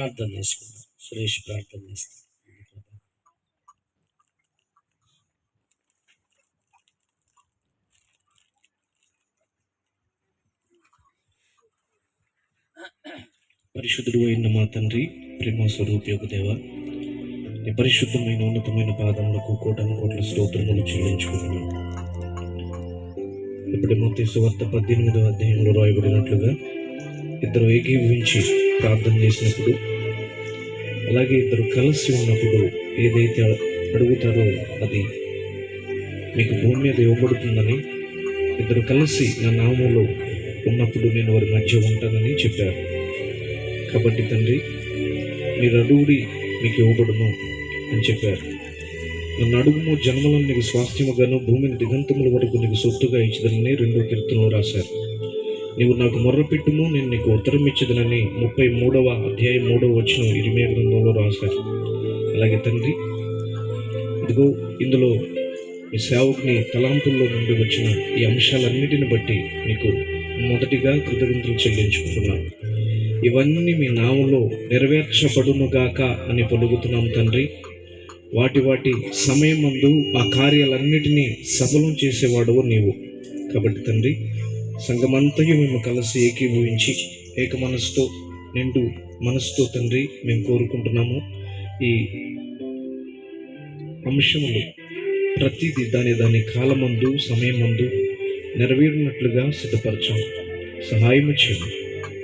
ప్రార్థన చేసుకుందాం. సురేష్ ప్రార్థన చేస్తాం పరిశుద్ధుడు అయిన మా తండ్రి ప్రేమ స్వరూపయోగ దేవ నీ పరిశుద్ధమైన ఉన్నతమైన పాదములకు కోటను కోట్ల స్తోత్రములు చెల్లించుకున్నాను ఇప్పుడు మొత్తం సువార్త పద్దెనిమిదవ అధ్యాయంలో రాయబడినట్లుగా ఇద్దరు ఏకీభవించి ప్రార్థన చేసినప్పుడు అలాగే ఇద్దరు కలిసి ఉన్నప్పుడు ఏదైతే అడుగుతారో అది మీకు భూమి మీద ఇవ్వబడుతుందని ఇద్దరు కలిసి నా నామంలో ఉన్నప్పుడు నేను వారి మధ్య ఉంటానని చెప్పారు. కాబట్టి తండ్రి మీరు అడుగుడి మీకు ఇవ్వబడును అని చెప్పారు. నన్ను అడుగుము జన్మలను నీకు స్వాస్థ్యముగాను భూమిని దిగంతముల వరకు నీకు సొత్తుగా ఇచ్చదనని రెండో కీర్తనలో రాశారు. నీవు నాకు మొర్రపెట్టుము నేను నీకు ఉత్తరం ఇచ్చదనని ముప్పై మూడవ అధ్యాయం మూడవ వచ్చిన ఇరిమే గ్రంథంలో రాశారు. అలాగే తండ్రి ఇదిగో ఇందులో మీ సేవకుని తలాంతుల్లో నుండి వచ్చిన ఈ అంశాలన్నిటిని బట్టి మీకు మొదటిగా కృతజ్ఞతలు చెల్లించుకుంటున్నాను. ఇవన్నీ మీ నామంలో నెరవేర్చబడునుగాక అని పలుకుతున్నాం తండ్రి. వాటి వాటి సమయం ముందు ఆ కార్యాలన్నిటినీ సఫలం చేసేవాడవు నీవు. కాబట్టి తండ్రి సంఘమంతయు మేము కలిసి ఏకీభవించి ఏక మనసుతో నిండు మనసుతో తండ్రి మేము కోరుకుంటున్నాము. ఈ అంశములు ప్రతిదీ దాని దాని కాలమందు సమయమందు నెరవేరినట్లుగా సిద్ధపరచాం సహాయం చేయండి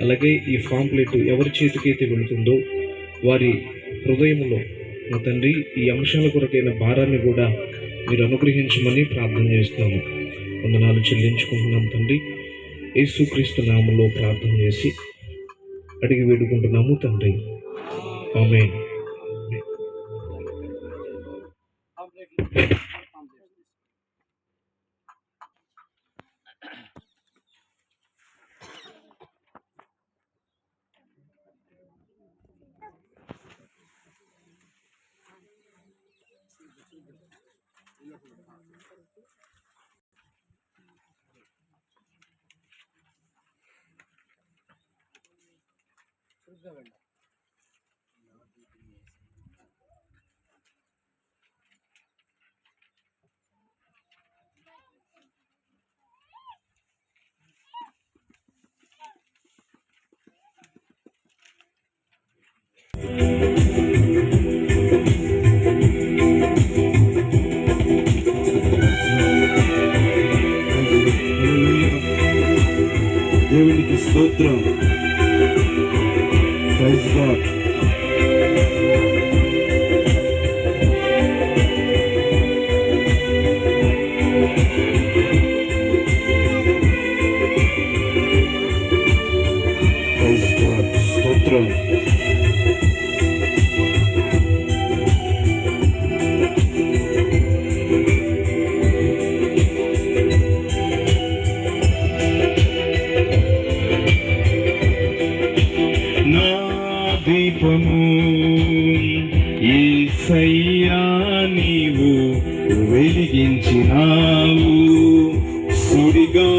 అలాగే ఈ ఫాంప్లెట్ ఎవరి చేతికైతే వెళుతుందో వారి హృదయంలో మా తండ్రి ఈ అంశాల కొరకైన భారాన్ని కూడా మీరు అనుగ్రహించమని ప్రార్థన చేస్తాము. వందనాలు చెల్లించుకుంటున్నాం తండ్రి. యేసుక్రీస్తు నామంలో ప్రార్థన చేసి అడిగి వేడుకుంటున్నాము తండ్రి. ఆమె దేవునికి స్తోత్రం Olha só. Estou tranquilo. దీపము సయ్యా నీవు వెలిగించినావు. సుడిగా